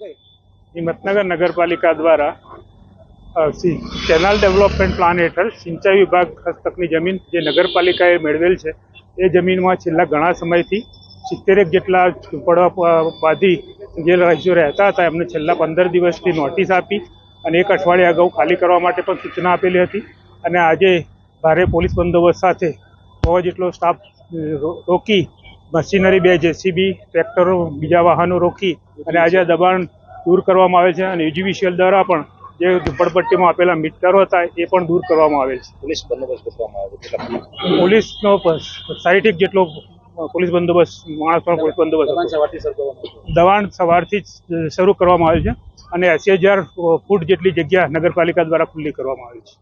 હિંમતનગર નગરપાલિકા દ્વારા canal development plan હેઠળ સિંચાઈ વિભાગ હસ્તકની જમીન જે નગરપાલિકાએ મેળવેલ છે, એ જમીનમાં છેલ્લા ઘણા સમયથી સિત્તેરેક જેટલા ઝૂંપડવા બાંધી જે રહીશો રહેતા હતા, એમને છેલ્લા પંદર દિવસથી નોટિસ આપી અને એક અઠવાડિયા અગાઉ ખાલી કરવા માટે પણ સૂચના આપેલી હતી. અને આજે ભારે પોલીસ બંદોબસ્ત સાથે સો જેટલો સ્ટાફ રોકી મશીનરી બે જેસીબી ટ્રેક્ટરો બીજા વાહનો રોકી અને આજે આ દબાણ દૂર કરવામાં આવે છે અને યુજીવીસીએલ દ્વારા પણ જે ઝુંપડપટ્ટીમાં આપેલા મીટરો હતા એ પણ દૂર કરવામાં આવેલ છે. પોલીસ બંદોબસ્ત કરવામાં આવે છે. પોલીસનો સાઈઠીક જેટલો પોલીસ બંદોબસ્ત માણસ પણ પોલીસ બંદોબસ્ત દબાણ સવારથી જ શરૂ કરવામાં આવે છે અને એસી હજાર ફૂટ જેટલી જગ્યા નગરપાલિકા દ્વારા ખુલ્લી કરવામાં આવી છે.